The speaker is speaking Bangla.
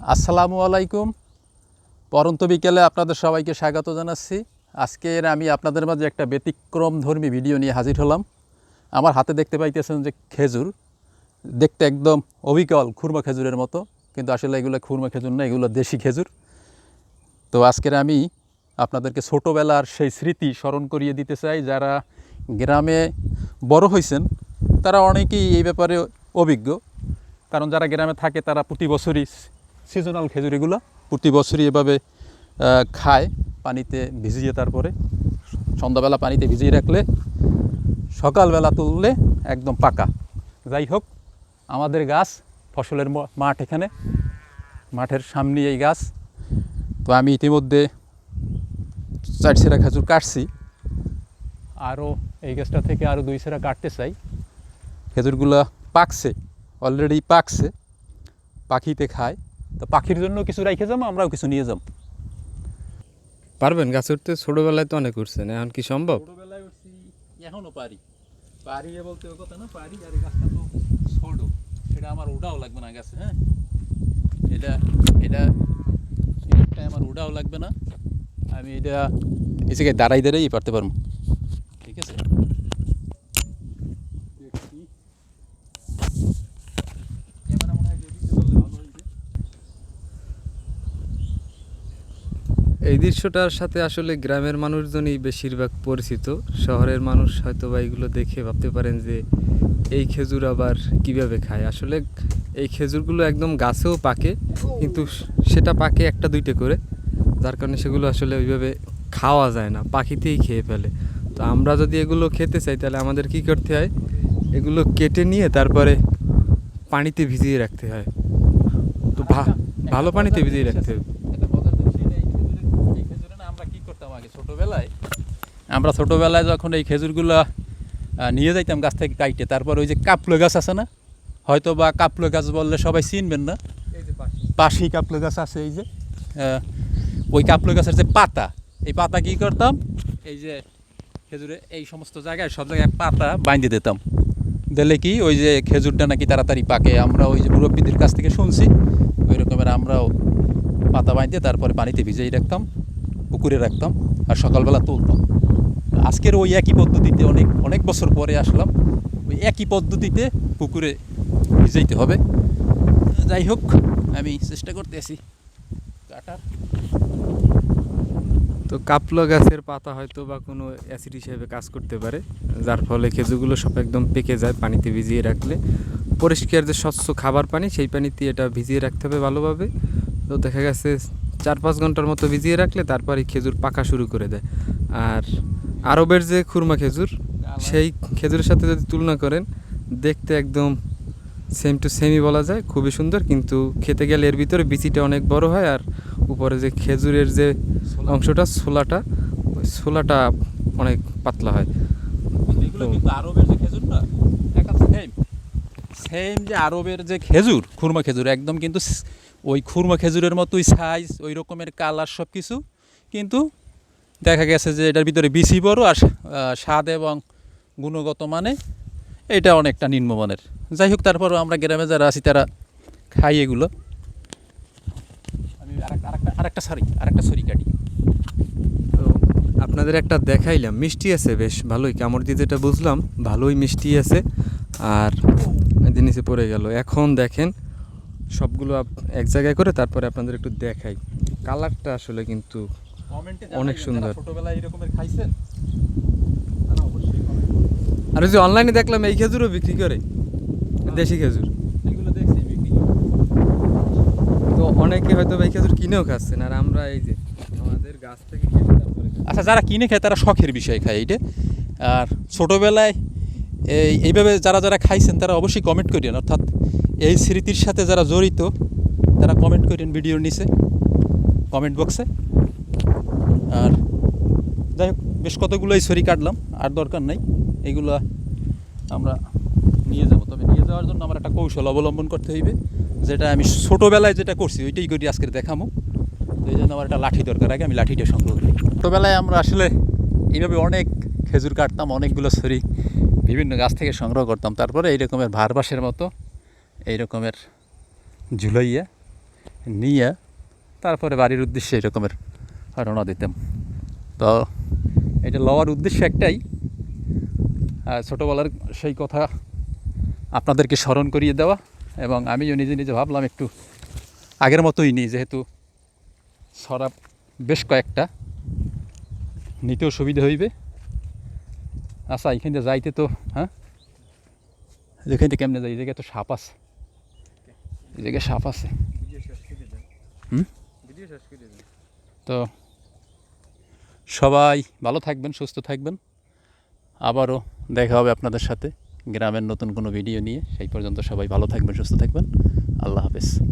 আসসালামু আলাইকুম। পরন্ত বিকেলে আপনাদের সবাইকে স্বাগত জানাচ্ছি। আজকের আমি আপনাদের মাঝে একটা ব্যতিক্রম ধর্মী ভিডিও নিয়ে হাজির হলাম। আমার হাতে দেখতে পাইতেছেন যে খেজুর। দেখতে একদম অবিকল খুরমা খেজুরের মতো, কিন্তু আসলে এগুলো খুরমা খেজুর না, এগুলো দেশি খেজুর। তো আজকের আমি আপনাদেরকে ছোটোবেলার সেই স্মৃতি স্মরণ করিয়ে দিতে চাই। যারা গ্রামে বড় হয়েছেন তারা অনেকেই এই ব্যাপারে অভিজ্ঞ। কারণ যারা গ্রামে থাকে, তারা প্রতি বছরই সিজনাল খেজুরিগুলো প্রতি বছরই এভাবে খায়, পানিতে ভিজিয়ে তারপরে সন্ধ্যাবেলা পানিতে ভিজিয়ে রাখলে সকালবেলা তুললে একদম পাকা। যাই হোক, আমাদের গাছ, ফসলের মাঠ এখানে, মাঠের সামনে এই গাছ। তো আমি ইতিমধ্যে চার সেরা খেজুর কাটছি। আরও এই গাছটা থেকে আরও দুই সেরা কাটতে চাই। খেজুরগুলো পাকছে অলরেডি পাকছে, পাখিতে খায়। তো পাখির জন্য কিছু রাইখে যাব আমরাও কিছু নিয়ে যাব। পারবেন? গাছ উঠতে ছোটবেলায় তো অনেক উঠছেন এখন কি সম্ভব? ছোটবেলায় উঠছি এখনও পারি। পারি বলতে ওই কথা না পারি আর গাছটা তো ছোট সেটা আমার ওটাও লাগবে না গাছে হ্যাঁ? এটা এটা এটা আমার ওটাও লাগবে না আমি এটা এই জায়গায় দাঁড়াই দাঁড়াই পারতে পারব ঠিক আছে দেখি। ক্যামেরা মনে হয় যদি দিতে পারলে ভালো হইবে। এই দৃশ্যটার সাথে আসলে গ্রামের মানুষজনই বেশিরভাগ পরিচিত। শহরের মানুষ হয়তো বা এগুলো দেখে ভাবতে পারেন যে, এই খেজুর আবার কীভাবে খায়? আসলে এই খেজুরগুলো একদম গাছেও পাকে, কিন্তু সেটা পাকে একটা দুইটা করে। যার কারণে সেগুলো আসলে ওইভাবে খাওয়া যায় না, পাখিতেই খেয়ে ফেলে। তো আমরা যদি এগুলো খেতে চাই, তাহলে আমাদের কি করতে হয়? এগুলো কেটে নিয়ে তারপরে পানিতে ভিজিয়ে রাখতে হয়। তো ভালো পানিতে ভিজিয়ে রাখতে হবে একটা মজার জিনিস এটা, এই খেজুরের- এই খেজুরে না আমরা কি করতাম আগে ছোটবেলায়? আমরা ছোটবেলায় যখন এই খেজুরগুলো নিয়ে যাইতাম গাছ থেকে কাইটে তারপর ওই যে কাপলো গাছ আছে না? হয়তো বা কাপলো গাছ বললে সবাই চিনবেন না? পাশি কাপলো গাছ আছে এই যে। ওই কাপলো গাছের যে পাতা এই পাতা কি করতাম? এই যে খেজুরে এই সমস্ত জায়গায় সব জায়গায় পাতা বাইন্ধে দিতাম। দিলে কি ওই যে খেজুরটা নাকি তাড়াতাড়ি পাকে আমরা ওই যে মুরব্বীদের কাছ থেকে শুনছি ওই রকমের আমরাও পাতা বাইন্ধে তারপরে পানিতে ভিজিয়ে রাখতাম পুকুরে রাখতাম। আর সকালবেলা তুলতাম আজকের ওই একই পদ্ধতিতে অনেক অনেক বছর পরে আসলাম, ওই একই পদ্ধতিতে পুকুরে ভিজাইতে হবে। যাই হোক, আমি চেষ্টা করতে আছি কাটার। তো কাপলা গাছের পাতা হয়তো বা কোনো অ্যাসিড হিসেবে কাজ করতে পারে, যার ফলে খেজুরগুলো সব একদম পেকে যায় পানিতে ভিজিয়ে রাখলে। পরিষ্কার যে স্বচ্ছ খাবার পানি, সেই পানিতে এটা ভিজিয়ে রাখতে হবে ভালোভাবে। তো দেখা গেছে চার পাঁচ ঘণ্টার মতো ভিজিয়ে রাখলে তারপরে খেজুর পাকা শুরু করে দেয়। আর আরবের যে খুরমা খেজুর সেই খেজুরের সাথে যদি তুলনা করেন দেখতে একদম সেম টু সেমই বলা যায়। খুবই সুন্দর কিন্তু খেতে গেলে এর ভিতরে বিচিটা অনেক বড় হয় আর উপরে যে খেজুরের যে অংশটা ছোলাটা ওই ছোলাটা অনেক পাতলা হয় এগুলো কিন্তু আরবের যে খেজুর না একদম সেম সেম যে আরবের যে খেজুর, খুরমা খেজুর, একদম কিন্তু ওই খুরমা খেজুরের মতোই সাইজ ওই রকমের কালার সব কিছু কিন্তু দেখা গেছে যে এটার ভিতরে বিসি বড় আর স্বাদ এবং গুণগত মানে এটা অনেকটা নিম্নমানের। যাই হোক, তারপরও আমরা গ্রামে যারা আছি, তারা খাই এগুলো। আরেকটা আরেকটা সরি আরেকটা ছড়ি কাটি। তো আপনাদের একটা দেখাইলাম, মিষ্টি আছে বেশ, ভালোই। কামড় দিয়ে যেটা বুঝলাম, ভালোই মিষ্টি আছে। আর যে নিচে পড়ে গেল। এখন দেখেন সবগুলো আপ- এক জায়গায় করে তারপরে আপনাদের একটু দেখাই। কালারটা আসলে কিন্তু কমেন্টে অনেক সুন্দর। ছোটবেলায় এরকমের খাইছেন। তারা অবশ্যই আর ওই যে অনলাইনে দেখলাম এই খেজুরও বিক্রি করে। দেশি খেজুর। এগুলো দেখছি বিক্রি তো অনেকে হয়তো এই খেজুর কিনেও খাচ্ছেন। আর আমরা এই যে আমাদের গাছ থেকে কেটে তারপরে আচ্ছা যারা কিনে খায় তারা শখের বিষয় খায় এইটা। আর ছোটোবেলায় এই, এইভাবে যারা যারা খাইছেন, তারা অবশ্যই কমেন্ট করেন অর্থাৎ এই স্মৃতির সাথে যারা জড়িত, তারা কমেন্ট করেন ভিডিওর নিচে কমেন্ট বক্সে আর যাই হোক, বেশ কতগুলোই ছড়ি কাটলাম, আর দরকার নাই। এগুলো আমরা নিয়ে যাব। তবে নিয়ে যাওয়ার জন্য আমার একটা কৌশল অবলম্বন করতে হইবে, যেটা আমি ছোটোবেলায় যেটা করছি, ওইটাই করি আজকে দেখামো। তো এই জন্য আমার একটা লাঠি দরকার, আগে আমি লাঠিটা সংগ্রহ করি। ছোটোবেলায় আমরা আসলে এইভাবে অনেক খেজুর কাটতাম, অনেকগুলো ছড়ি। বিভিন্ন গাছ থেকে সংগ্রহ করতাম। তারপরে এই রকমের ভারবাসের মতো, এই রকমের ঝুলাইয়া নিয়ে তারপরে বাড়ির উদ্দেশ্যে এরকমের রওনা দিতাম। তো এটা লওয়ার উদ্দেশ্য একটাই। ছোটোবেলার সেই কথা আপনাদেরকে স্মরণ করিয়ে দেওয়া এবং আমিও নিজে নিজে ভাবলাম একটু আগের মতোই নিই যেহেতু ছড়া বেশ কয়েকটা, নিতেও সুবিধা হইবে। আচ্ছা এখান থেকে যাইতে তো হ্যাঁ? এখান থেকে কেমনে যাই? এই জায়গায় তো সাপ আছে। এই জায়গায় সাপ আছে? তো সবাই ভালো থাকবেন, সুস্থ থাকবেন। আবারও দেখা হবে আপনাদের সাথে। গ্রামের নতুন কোনো ভিডিও নিয়ে। সেই পর্যন্ত সবাই ভালো থাকবেন, সুস্থ থাকবেন। আল্লাহ হাফেজ।